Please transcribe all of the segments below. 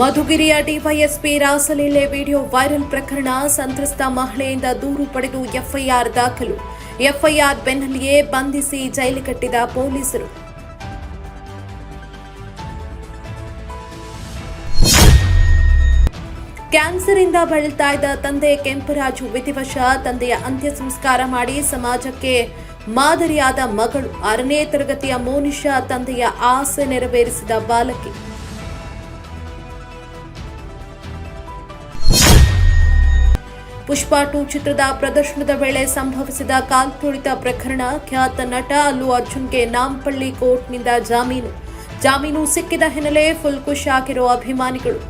ಮಧುಗಿರಿಯ DYSP ರಾಸಲೀಲೆ video viral ಪ್ರಕರಣ ಸಂತ್ರಸ್ತ ಮಹಿಳೆಯಿಂದ ದೂರು ಪಡೆದು ಎಫ್ಐಆರ್ ದಾಖಲು. ಎಫ್ಐಆರ್ ಬೆನ್ನಲ್ಲಿಯೇ ಬಂಧಿಸಿ ಜೈಲು ಕಟ್ಟಿದ ಪೊಲೀಸರು. ಕ್ಯಾನ್ಸರ್ನಿಂದ ಬಳಲ್ತಾ ಇದ್ದ ತಂದೆ ಕೆಂಪರಾಜು ವಿಧಿವಶ, ತಂದೆಯ ಅಂತ್ಯ ಸಂಸ್ಕಾರ ಮಾಡಿ ಸಮಾಜಕ್ಕೆ ಮಾದರಿಯಾದ ಮಗಳು. ಆರನೇ ತರಗತಿಯ ಮೋನಿಷಾ ತಂದೆಯ ಆಸೆ ನೆರವೇರಿಸಿದ ಬಾಲಕಿ. ಪುಷ್ಪ ಟು ಚಿತ್ರದ ಪ್ರದರ್ಶನದ ವೇಳೆ ಸಂಭವಿಸಿದ ಕಾಲ್ತುಳಿತ ಪ್ರಕರಣ ಖ್ಯಾತ ನಟ ಅಲ್ಲು ಅರ್ಜುನ್ಗೆ ನಾಂಪಳ್ಳಿ ಕೋರ್ಟ್ನಿಂದ ಜಾಮೀನು. ಜಾಮೀನು ಸಿಕ್ಕಿದ ಹಿನ್ನೆಲೆ ಫುಲ್ ಖುಷ್ ಆಗಿರೋ ಅಭಿಮಾನಿಗಳು.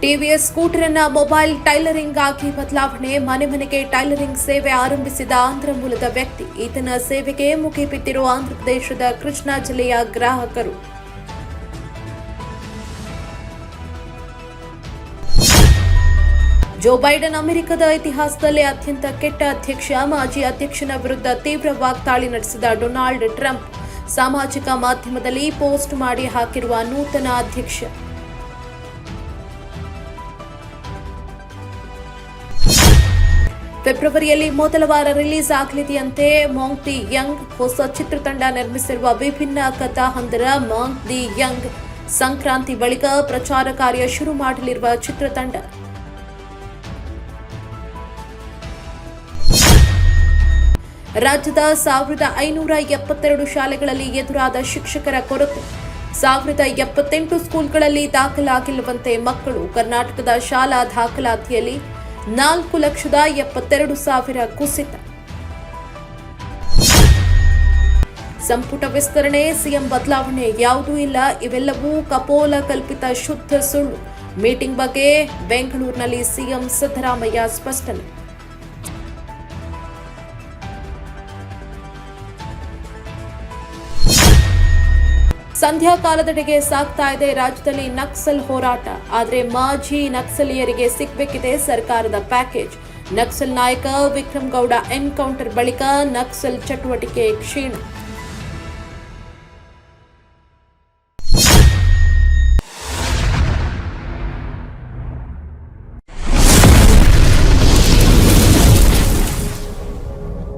ಟಿವಿಎಸ್ ಸ್ಕೂಟರ್ ಅನ್ನ ಮೊಬೈಲ್ ಟೈಲರಿಂಗ್ ಆಗಿ ಬದಲಾವಣೆ, ಮನೆ ಮನೆಗೆ ಟೈಲರಿಂಗ್ ಸೇವೆ ಆರಂಭಿಸಿದ ಆಂಧ್ರ ಮೂಲದ ವ್ಯಕ್ತಿ. ಈತನ ಸೇವೆಗೆ ಮುಗಿಬಿದ್ದಿರುವ ಆಂಧ್ರಪ್ರದೇಶದ ಕೃಷ್ಣಾ ಜಿಲ್ಲೆಯ ಗ್ರಾಹಕರು. ಜೋ ಬೈಡನ್ ಅಮೆರಿಕದ ಇತಿಹಾಸದಲ್ಲೇ ಅತ್ಯಂತ ಕೆಟ್ಟ ಅಧ್ಯಕ್ಷ, ಮಾಜಿ ಅಧ್ಯಕ್ಷನ ವಿರುದ್ಧ ತೀವ್ರ ವಾಗ್ದಾಳಿ ನಡೆಸಿದ ಡೊನಾಲ್ಡ್ ಟ್ರಂಪ್. ಸಾಮಾಜಿಕ ಮಾಧ್ಯಮದಲ್ಲಿ ಪೋಸ್ಟ್ ಮಾಡಿ ಹಾಕಿರುವ ನೂತನ ಅಧ್ಯಕ್ಷ. ಫೆಬ್ರವರಿಯಲ್ಲಿ ಮೊದಲ ವಾರ ರಿಲೀಸ್ ಆಗಲಿದೆಯಂತೆ ಮಾಂಗ್ ದಿ ಯಂಗ್ ಹೊಸ ಚಿತ್ರತಂಡ ನಿರ್ಮಿಸಿರುವ ವಿಭಿನ್ನ ಕಥಾ ಹಂದರ ಮಾಂಗ್ ದಿ ಯಂಗ್. ಸಂಕ್ರಾಂತಿ ಬಳಿಕ ಪ್ರಚಾರ ಕಾರ್ಯ ಶುರು ಮಾಡಲಿರುವ ಚಿತ್ರತಂಡ. ರಾಜ್ಯದ ಸಾವಿರದ ಐನೂರ ಎಪ್ಪತ್ತೆರಡು ಶಾಲೆಗಳಲ್ಲಿ ಎದುರಾದ ಶಿಕ್ಷಕರ ಕೊರತೆ. ಸಾವಿರದ ಎಪ್ಪತ್ತೆಂಟು ಸ್ಕೂಲ್ಗಳಲ್ಲಿ ದಾಖಲಾಗಿಲ್ಲವಂತೆ ಮಕ್ಕಳು ಕರ್ನಾಟಕದ ಶಾಲಾ ದಾಖಲಾತಿಯಲ್ಲಿ ನಾಲ್ಕು ಲಕ್ಷದ ಎಪ್ಪತ್ತೆರಡು ಸಾವಿರ ಕುಸಿತ. ಸಂಪುಟ ವಿಸ್ತರಣೆ, ಸಿಎಂ ಬದಲಾವಣೆ ಯಾವುದೂ ಇಲ್ಲ. ಇವೆಲ್ಲವೂ ಕಪೋಲ ಕಲ್ಪಿತ ಶುದ್ಧ ಸುಳ್ಳು. ಮೀಟಿಂಗ್ ಬಗ್ಗೆ ಬೆಂಗಳೂರಿನಲ್ಲಿ ಸಿಎಂ ಸಿದ್ದರಾಮಯ್ಯ ಸ್ಪಷ್ಟನೆ. ಸಂಧ್ಯಾ ಕಾಲದೆಡೆಗೆ ಸಾಗ್ತಾ ಇದೆ. ರಾಜ್ಯದಲ್ಲಿ ನಕ್ಸಲ್ ಹೋರಾಟ. ಆದರೆ ಮಾಜಿ ನಕ್ಸಲೀಯರಿಗೆ ಸಿಗಬೇಕಿದೆ ಸರ್ಕಾರದ ಪ್ಯಾಕೇಜ್. ನಕ್ಸಲ್ ನಾಯಕ ವಿಕ್ರಮ್ ಗೌಡ ಎನ್ಕೌಂಟರ್ ಬಳಿಕ ನಕ್ಸಲ್ ಚಟುವಟಿಕೆ ಕ್ಷೀಣ.